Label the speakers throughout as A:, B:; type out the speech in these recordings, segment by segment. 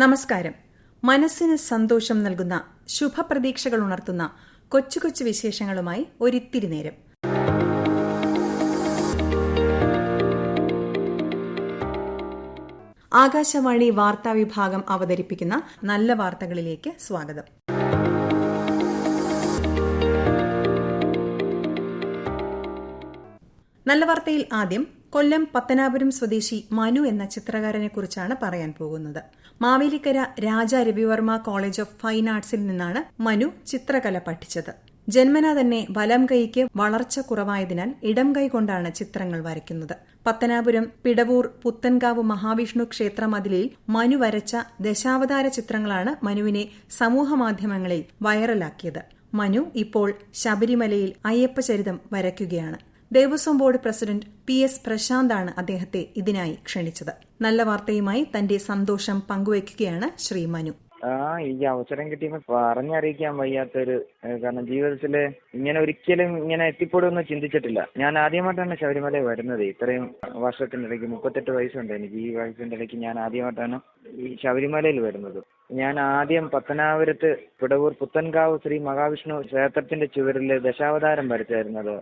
A: നമസ്കാരം. മനസ്സിന് സന്തോഷം നൽകുന്ന ശുഭപ്രതീക്ഷകൾ ഉണർത്തുന്ന കൊച്ചു കൊച്ചു വിശേഷങ്ങളുമായി ഒരിത്തിരി നേരം. ആകാശവാണി വാർത്താ വിഭാഗം അവതരിപ്പിക്കുന്ന നല്ല വാർത്തകളിലേക്ക് സ്വാഗതം. നല്ല വാർത്തയിൽ ആദ്യം കൊല്ലം പത്തനാപുരം സ്വദേശി മനു എന്ന ചിത്രകാരനെ കുറിച്ചാണ് പറയാൻ പോകുന്നത്. Mavelikara Raja Ravi Varma college of fine ആർട്സിൽ നിന്നാണ് മനു ചിത്രകല പഠിച്ചത്. ജന്മന തന്നെ വലം കൈക്ക് വളർച്ച കുറവായതിനാൽ ഇടം കൈ കൊണ്ടാണ് ചിത്രങ്ങൾ വരയ്ക്കുന്നത്. പത്തനാപുരം പിടവൂർ പുത്തൻകാവ് മഹാവിഷ്ണു ക്ഷേത്ര മതിലിൽ മനു വരച്ച ദശാവതാര ചിത്രങ്ങളാണ് മനുവിനെ സമൂഹമാധ്യമങ്ങളിൽ വൈറലാക്കിയത്. മനു ഇപ്പോൾ ശബരിമലയിൽ അയ്യപ്പചരിതം വരയ്ക്കുകയാണ്. Devaswom board president P S പ്രശാന്താണ് അദ്ദേഹത്തെ ഇതിനായി ക്ഷണിച്ചത്. നല്ല വാർത്തയുമായി തന്റെ സന്തോഷം പങ്കുവയ്ക്കുകയാണ് ശ്രീ മനു.
B: ആ ഈ അവസരം കിട്ടിയപ്പോ പറഞ്ഞറിയിക്കാൻ വയ്യാത്തൊരു കാരണം ജീവിതത്തിൽ ഇങ്ങനെ ഒരിക്കലും ഇങ്ങനെ എത്തിപ്പെടുമെന്ന് ചിന്തിച്ചിട്ടില്ല. ഞാൻ ആദ്യമായിട്ടാണ് ശബരിമല വരുന്നത്. ഇത്രയും വർഷത്തിനിടയ്ക്ക് മുപ്പത്തെട്ട് വയസ്സുണ്ട്. എനിക്ക് ഈ വയസ്സിന്റെ ഇടയ്ക്ക് ഞാൻ ആദ്യമായിട്ടാണ് ഈ ശബരിമലയിൽ വരുന്നത്. ഞാൻ ആദ്യം പത്തനാപുരത്ത് പിടവൂർ പുത്തൻകാവ് ശ്രീ മഹാവിഷ്ണു ക്ഷേത്രത്തിന്റെ ചുവരിൽ ദശാവതാരം വരച്ചായിരുന്നത്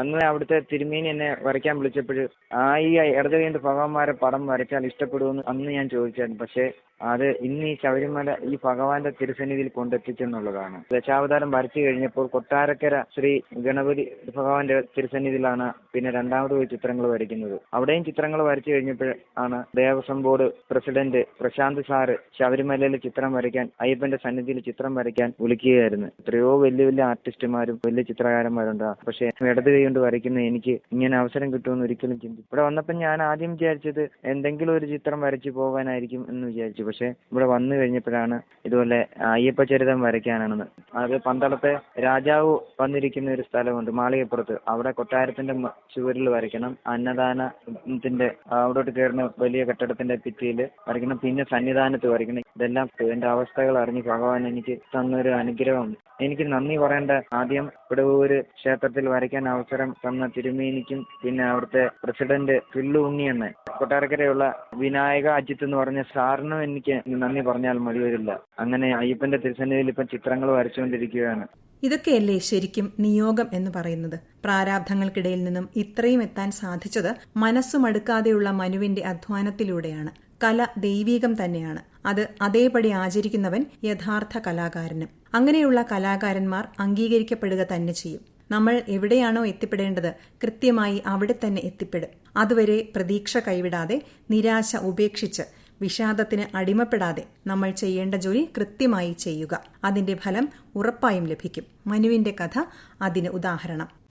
B: അന്ന് അവിടുത്തെ തിരുമേനി എന്നെ വരയ്ക്കാൻ വിളിച്ചപ്പോൾ ആ ഈ ഇടത് ഭഗവാന്മാരെ പടം വരച്ചാൽ ഇഷ്ടപ്പെടുമെന്ന് അന്ന് ഞാൻ ചോദിച്ചായിരുന്നു. പക്ഷേ അത് ഇന്ന് ഈ ശബരിമല ഈ ഭഗവാന്റെ തിരുസന്നിധിയിൽ കൊണ്ടെത്തിച്ചെന്നുള്ളതാണ്. ദശാവതാരം വരച്ചു കഴിഞ്ഞപ്പോൾ കൊട്ടാരക്കര ശ്രീ ഗണപതി ഭഗവാന്റെ തിരുസന്നിധിയിലാണ് പിന്നെ രണ്ടാമത് പോയി ചിത്രങ്ങൾ വരയ്ക്കുന്നത്. അവിടെയും ചിത്രങ്ങൾ വരച്ചു കഴിഞ്ഞപ്പോൾ ആണ് Devaswom board president Prashanth sir ശബരിമലയിൽ ചിത്രം വരയ്ക്കാൻ അയ്യപ്പന്റെ സന്നിധിയിൽ ചിത്രം വരയ്ക്കാൻ വിളിക്കുകയായിരുന്നു. എത്രയോ വലിയ വലിയ ആർട്ടിസ്റ്റുമാരും വലിയ ചിത്രകാരന്മാരുണ്ട്. പക്ഷെ ഇടത് കൈ കൊണ്ട് വരയ്ക്കുന്ന എനിക്ക് ഇങ്ങനെ അവസരം കിട്ടുമെന്ന് ഒരിക്കലും ചിന്തി ഇവിടെ വന്നപ്പോൾ ഞാൻ ആദ്യം വിചാരിച്ചത് എന്തെങ്കിലും ഒരു ചിത്രം വരച്ചു പോകാനായിരിക്കും എന്ന് വിചാരിച്ചു. പക്ഷെ ഇവിടെ വന്നു കഴിഞ്ഞപ്പോഴാണ് ഇതുപോലെ അയ്യപ്പ ചരിതം വരയ്ക്കാനാണെന്ന്. അത് പന്തളത്തെ രാജാവ് വന്നിരിക്കുന്ന ഒരു സ്ഥലമുണ്ട് മാളികപ്പുറത്ത്. അവിടെ കൊട്ടാരത്തിന്റെ ചുവരിൽ വരയ്ക്കണം. അന്നദാനത്തിന്റെ അവിടോട്ട് കയറുന്ന വലിയ കെട്ടിടത്തിന്റെ ഭിത്തിയിൽ വരയ്ക്കണം. പിന്നെ സന്നിധാനത്ത് വരയ്ക്കണം. ഇതെല്ലാം എന്റെ അവസ്ഥകൾ അറിഞ്ഞ് ഭഗവാൻ എനിക്ക് തന്നൊരു അനുഗ്രഹം. എനിക്ക് നന്ദി പറയേണ്ട ആദ്യം ഇവിടെ ഒരു ക്ഷേത്രത്തിൽ വരയ്ക്കാൻ അവസരം തന്ന തിരുമേനിക്കും പിന്നെ അവിടുത്തെ പ്രസിഡന്റ് പിള്ളു ഉണ്ണിയെന്ന് കൊട്ടാരക്കരയുള്ള വിനായക അജിത്ത് എന്ന് പറഞ്ഞ സാറിനും എനിക്ക് നന്ദി പറഞ്ഞാൽ മതി വരില്ല അങ്ങനെ അയ്യപ്പന്റെ തിരുസന്നിധിയിൽ ഇപ്പം ചിത്രങ്ങൾ വരച്ചുകൊണ്ടിരിക്കുകയാണ്.
A: ഇതൊക്കെയല്ലേ ശരിക്കും നിയോഗം എന്ന് പറയുന്നത്? പ്രാരാബ്ധങ്ങൾക്കിടയിൽ നിന്നും ഇത്രയും എത്താൻ സാധിച്ചത് മനസ്സുമടുക്കാതെയുള്ള മനുവിന്റെ അധ്വാനത്തിലൂടെയാണ്. കല ദൈവീകം തന്നെയാണ്. അത് അതേപടി ആചരിക്കുന്നവൻ യഥാർത്ഥ കലാകാരനും. അങ്ങനെയുള്ള കലാകാരന്മാർ അംഗീകരിക്കപ്പെടുക തന്നെ ചെയ്യും. നമ്മൾ എവിടെയാണോ എത്തിപ്പെടേണ്ടത് കൃത്യമായി അവിടെ തന്നെ എത്തിപ്പെടും. അതുവരെ പ്രതീക്ഷ കൈവിടാതെ നിരാശ ഉപേക്ഷിച്ച് വിഷാദത്തിന് അടിമപ്പെടാതെ നമ്മൾ ചെയ്യേണ്ട ജോലി കൃത്യമായി ചെയ്യുക. അതിന്റെ ഫലം ഉറപ്പായും ലഭിക്കും. മനുവിന്റെ കഥ അതിന് ഉദാഹരണം.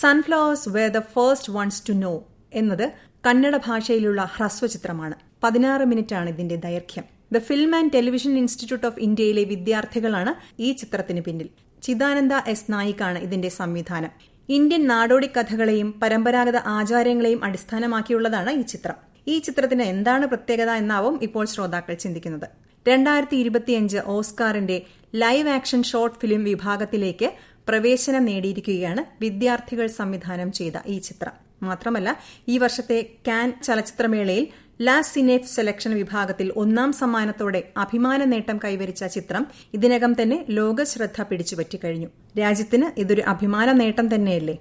A: Sunflowers were the first ones to know എന്നത് കന്നഡ ഭാഷയിലുള്ള ഹ്രസ്വചിത്രമാണ്. പതിനാറ് മിനിറ്റാണ് ഇതിന്റെ ദൈർഘ്യം. The film and television institute of ഇന്ത്യയിലെ വിദ്യാർത്ഥികളാണ് ഈ ചിത്രത്തിന് പിന്നിൽ. ചിദാനന്ദ എസ് നായിക്കാണ് ഇതിന്റെ സംവിധാനം. ഇന്ത്യൻ നാടോടി കഥകളെയും പരമ്പരാഗത ആചാരങ്ങളെയും അടിസ്ഥാനമാക്കിയുള്ളതാണ് ഈ ചിത്രം. ഈ ചിത്രത്തിന് എന്താണ് പ്രത്യേകത എന്നാവും ഇപ്പോൾ ശ്രോതാക്കൾ ചിന്തിക്കുന്നത്. രണ്ടായിരത്തി ഇരുപത്തിയഞ്ച് ഓസ്കാറിന്റെ ലൈവ് ആക്ഷൻ ഷോർട്ട് ഫിലിം വിഭാഗത്തിലേക്ക് പ്രവേശനം നേടിയിരിക്കുകയാണ് വിദ്യാർത്ഥികൾ സംവിധാനം ചെയ്ത ഈ ചിത്രം. മാത്രമല്ല ഈ വർഷത്തെ കാൻ ചലച്ചിത്രമേളയിൽ ലാ സിനേഫ് സെലക്ഷൻ വിഭാഗത്തിൽ ഒന്നാം സമ്മാനത്തോടെ അഭിമാന നേട്ടം കൈവരിച്ച ചിത്രം ഇതിനകം തന്നെ ലോകശ്രദ്ധ പിടിച്ചുപറ്റിക്കഴിഞ്ഞു. രാജ്യത്തിന് ഇതൊരു അഭിമാന നേട്ടം തന്നെയല്ലേ?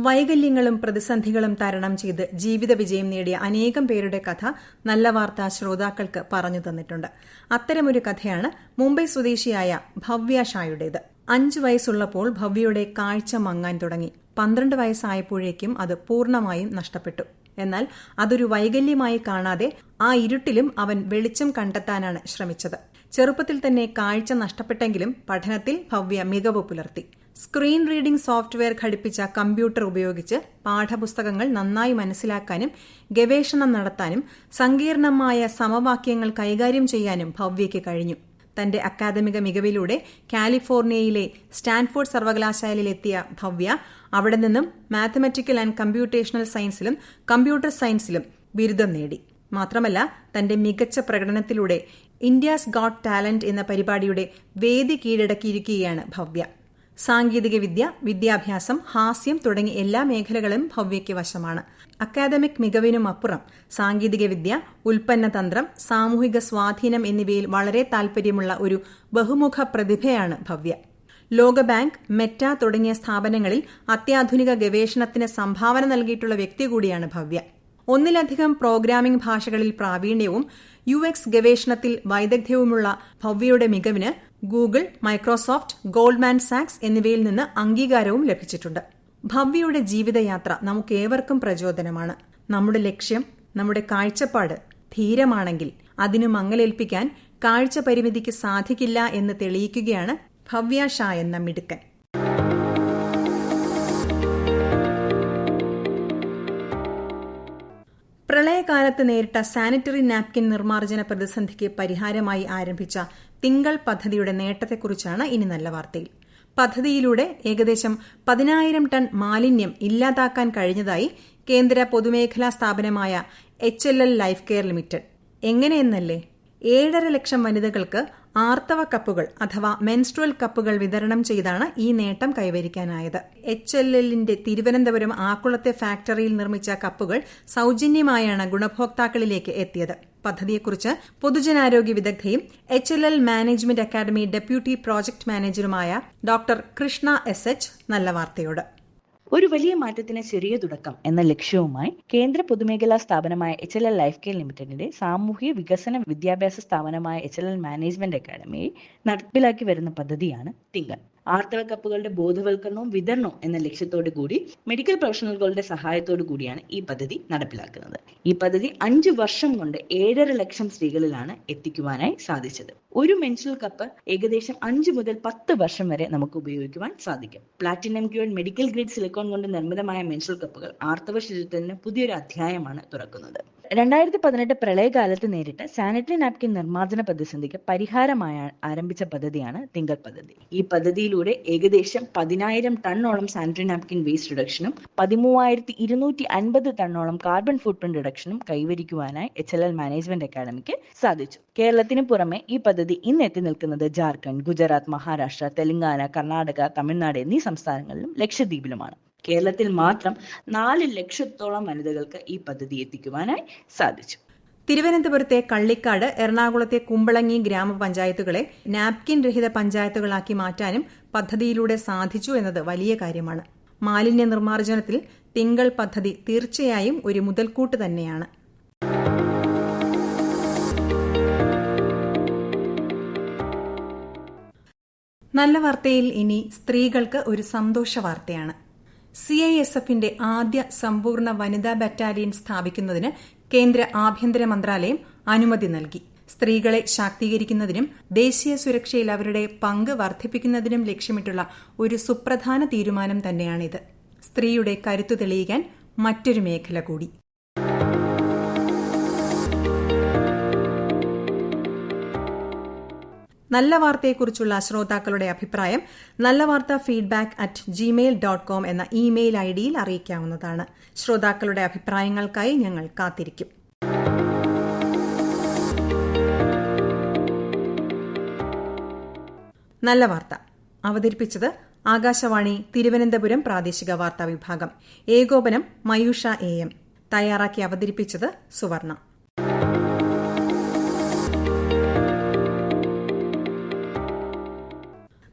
A: വൈകല്യങ്ങളും പ്രതിസന്ധികളും തരണം ചെയ്ത് ജീവിത വിജയം നേടിയ അനേകം പേരുടെ കഥ നല്ല വാർത്ത ശ്രോതാക്കൾക്ക് പറഞ്ഞു തന്നിട്ടുണ്ട്. അത്തരമൊരു കഥയാണ് മുംബൈ സ്വദേശിയായ ഭവ്യ ഷായുടേത്. അഞ്ചു വയസ്സുള്ളപ്പോൾ ഭവ്യയുടെ കാഴ്ച മങ്ങാൻ തുടങ്ങി. പന്ത്രണ്ട് വയസ്സായപ്പോഴേക്കും അത് പൂർണമായും നഷ്ടപ്പെട്ടു. എന്നാൽ അതൊരു വൈകല്യമായി കാണാതെ ആ ഇരുട്ടിലും അവൻ വെളിച്ചം കണ്ടെത്താനാണ് ശ്രമിച്ചത്. ചെറുപ്പത്തിൽ തന്നെ കാഴ്ച നഷ്ടപ്പെട്ടെങ്കിലും പഠനത്തിൽ ഭവ്യ മികവ് പുലർത്തി. സ്ക്രീൻ റീഡിംഗ് സോഫ്റ്റ്വെയർ ഘടിപ്പിച്ച കമ്പ്യൂട്ടർ ഉപയോഗിച്ച് പാഠപുസ്തകങ്ങൾ നന്നായി മനസ്സിലാക്കാനും ഗവേഷണം നടത്താനും സങ്കീർണമായ സമവാക്യങ്ങൾ കൈകാര്യം ചെയ്യാനും ഭവ്യയ്ക്ക് കഴിഞ്ഞു. തന്റെ അക്കാദമിക മികവിലൂടെ കാലിഫോർണിയയിലെ സ്റ്റാൻഫോർഡ് സർവകലാശാലയിലെത്തിയ ഭവ്യ അവിടെ നിന്നും മാത്തമാറ്റിക്കൽ ആൻഡ് കമ്പ്യൂട്ടേഷണൽ സയൻസിലും കമ്പ്യൂട്ടർ സയൻസിലും ബിരുദം നേടി. മാത്രമല്ല തന്റെ മികച്ച പ്രകടനത്തിലൂടെ ഇന്ത്യാസ് ഗോഡ് ടാലന്റ് എന്ന പരിപാടിയുടെ വേദി കീഴടക്കിയിരിക്കുകയാണ് ഭവ്യ. സാങ്കേതികവിദ്യ വിദ്യാഭ്യാസം ഹാസ്യം തുടങ്ങി എല്ലാ മേഖലകളും ഭവ്യയ്ക്ക് വശമാണ് അക്കാദമിക് മികവിനും അപ്പുറം സാങ്കേതികവിദ്യ ഉൽപ്പന്നതന്ത്രം സാമൂഹിക സ്വാധീനം എന്നിവയിൽ വളരെ താൽപര്യമുള്ള ഒരു ബഹുമുഖ പ്രതിഭയാണ് ഭവ്യ. ലോകബാങ്ക് മെറ്റ തുടങ്ങിയ സ്ഥാപനങ്ങളിൽ അത്യാധുനിക ഗവേഷണത്തിന് സംഭാവന നൽകിയിട്ടുള്ള വ്യക്തി കൂടിയാണ് ഭവ്യ. ഒന്നിലധികം പ്രോഗ്രാമിംഗ് ഭാഷകളിൽ പ്രാവീണ്യവും യു എക്സ് ഗവേഷണത്തിൽ വൈദഗ്ധ്യവുമുള്ള ഭവ്യയുടെ മികവിന് ഗൂഗിൾ മൈക്രോസോഫ്റ്റ് ഗോൾഡ്മാൻ സാക്സ് എന്നിവയിൽ നിന്ന് അംഗീകാരവും ലഭിച്ചിട്ടുണ്ട്. ഭവ്യയുടെ ജീവിതയാത്ര നമുക്കേവർക്കും പ്രചോദനമാണ്. നമ്മുടെ ലക്ഷ്യം നമ്മുടെ കാഴ്ചപ്പാട് ധീരമാണെങ്കിൽ അതിനു മങ്ങലേൽപ്പിക്കാൻ കാഴ്ച പരിമിതിക്ക് സാധിക്കില്ല എന്ന് തെളിയിക്കുകയാണ് ഭവ്യ ഷാ എന്ന മിടുക്കൻ. പ്രളയകാലത്ത് നേരിട്ട സാനിറ്ററി നാപ്കിൻ നിർമ്മാർജന പ്രതിസന്ധിക്ക് പരിഹാരമായി ആരംഭിച്ച തിങ്കൾ പദ്ധതിയുടെ നേട്ടത്തെക്കുറിച്ചാണ് ഇനി നല്ല വാർത്തയിൽ. പദ്ധതിയിലൂടെ ഏകദേശം പതിനായിരം ടൺ മാലിന്യം ഇല്ലാതാക്കാൻ കഴിഞ്ഞതായി കേന്ദ്ര പൊതുമേഖലാ സ്ഥാപനമായ H L L life care limited. എങ്ങനെയെന്നല്ലേ? ഏഴര ലക്ഷം വനിതകൾക്ക് ആർത്തവ കപ്പുകൾ അഥവാ മെൻസ്ട്രൽ കപ്പുകൾ വിതരണം ചെയ്താണ് ഈ നേട്ടം കൈവരിക്കാനായത്. എച്ച് എൽ എല്ലിന്റെ തിരുവനന്തപുരം ആക്കുളത്തെ ഫാക്ടറിയിൽ നിർമ്മിച്ച കപ്പുകൾ സൌജന്യമായാണ് ഗുണഭോക്താക്കളിലേക്ക് എത്തിയത്. പദ്ധതിയെക്കുറിച്ച് പൊതുജനാരോഗ്യ വിദഗ്ധയും H L L management academy deputy project മാനേജറുമായ doctor Krishna S H നല്ല വാർത്തയോട്.
C: ഒരു വലിയ മാറ്റത്തിന് ചെറിയ തുടക്കം എന്ന ലക്ഷ്യവുമായി കേന്ദ്ര പൊതുമേഖലാ സ്ഥാപനമായ H L L life care ലിമിറ്റഡിന്റെ സാമൂഹ്യ വികസന വിദ്യാഭ്യാസ സ്ഥാപനമായ H L L management academy നടപ്പിലാക്കി വരുന്ന പദ്ധതിയാണ് തിങ്കൾ. ആർത്തവ കപ്പുകളുടെ ബോധവൽക്കരണവും വിതരണവും എന്ന ലക്ഷ്യത്തോടു കൂടി മെഡിക്കൽ പ്രൊഫഷണലുകളുടെ സഹായത്തോടു കൂടിയാണ് ഈ പദ്ധതി നടപ്പിലാക്കുന്നത്. ഈ പദ്ധതി അഞ്ചു വർഷം കൊണ്ട് ഏഴര ലക്ഷം സ്ത്രീകളിലാണ് എത്തിക്കുവാനായി സാധിച്ചത്. ഒരു മെൻഷൽ കപ്പ് ഏകദേശം അഞ്ച് മുതൽ പത്ത് വർഷം വരെ നമുക്ക് ഉപയോഗിക്കുവാൻ സാധിക്കും. Platinum queen medical grade silicone കൊണ്ട് നിർമ്മിതമായ മെൻഷൽ കപ്പുകൾ ആർത്തവ ശരീരത്തിന് പുതിയൊരു അധ്യായമാണ് തുറക്കുന്നത്. രണ്ടായിരത്തി പതിനെട്ട് പ്രളയകാലത്ത് നേരിട്ട സാനിറ്ററി നാപ്കിൻ നിർമ്മാർജന പ്രതിസന്ധിക്ക് പരിഹാരമായി ആരംഭിച്ച പദ്ധതിയാണ് തിങ്കൾ പദ്ധതി. ഈ പദ്ധതിയിലൂടെ ഏകദേശം പതിനായിരം ടണ്ണോളം സാനിറ്ററി നാപ്കിൻ വേസ്റ്റ് റിഡക്ഷനും പതിമൂവായിരത്തി ഇരുന്നൂറ്റി അൻപത് ടണ്ണോളം കാർബൺ ഫുട് പ്രിന്റ് റിഡക്ഷനും കൈവരിക്കുവാനായി എച്ച് എൽ എൽ മാനേജ്മെന്റ് അക്കാദമിക്ക് സാധിച്ചു. കേരളത്തിന് പുറമെ ഈ പദ്ധതി ഇന്ന് എത്തി നിൽക്കുന്നത് ജാർഖണ്ഡ് ഗുജറാത്ത് മഹാരാഷ്ട്ര തെലങ്കാന കർണാടക തമിഴ്നാട് എന്നീ സംസ്ഥാനങ്ങളിലും ലക്ഷദ്വീപിലുമാണ്. കേരളത്തിൽ മാത്രം നാല് ലക്ഷത്തോളം വനിതകൾക്ക് ഈ പദ്ധതി എത്തിക്കുവാനായി സാധിച്ചു.
A: തിരുവനന്തപുരത്തെ കള്ളിക്കാട് എറണാകുളത്തെ കുമ്പളങ്ങി ഗ്രാമപഞ്ചായത്തുകളെ നാപ്കിൻ രഹിത പഞ്ചായത്തുകളാക്കി മാറ്റാനും പദ്ധതിയിലൂടെ സാധിച്ചു എന്നത് വലിയ കാര്യമാണ്. മാലിന്യ നിർമ്മാർജനത്തിൽ തിങ്കൾ പദ്ധതി തീർച്ചയായും ഒരു മുതൽക്കൂട്ട് തന്നെയാണ്. നല്ല വാർത്തയിൽ ഇനി സ്ത്രീകൾക്ക് ഒരു സന്തോഷ വാർത്തയാണ്. സി ഐ എസ് എഫിന്റെ ആദ്യ സമ്പൂർണ വനിതാ ബറ്റാലിയൻ സ്ഥാപിക്കുന്നതിന് കേന്ദ്ര ആഭ്യന്തര മന്ത്രാലയം അനുമതി നൽകി. സ്ത്രീകളെ ശാക്തീകരിക്കുന്നതിനും ദേശീയ സുരക്ഷയിൽ അവരുടെ പങ്ക് വർദ്ധിപ്പിക്കുന്നതിനും ലക്ഷ്യമിട്ടുള്ള ഒരു സുപ്രധാന തീരുമാനം തന്നെയാണിത്. സ്ത്രീയുടെ കരുത്തു തെളിയിക്കാൻ മറ്റൊരു മേഖല കൂടി. നല്ല വാർത്തയെക്കുറിച്ചുള്ള ശ്രോതാക്കളുടെ അഭിപ്രായം നല്ല വാർത്ത feedback at gmail dot com എന്ന ഇമെയിൽ ഐ ഡിയിൽ അറിയിക്കാവുന്നതാണ്. ശ്രോതാക്കളുടെ അഭിപ്രായങ്ങൾക്കായി ഞങ്ങൾ കാത്തിരിക്കും. നല്ല വാർത്ത. അവതരിപ്പിച്ചത് ആകാശവാണി തിരുവനന്തപുരം പ്രാദേശിക വാർത്താ വിഭാഗം. ഏകോപനം മയൂഷ എ എം. തയ്യാറാക്കി അവതരിപ്പിച്ചത് സുവർണ.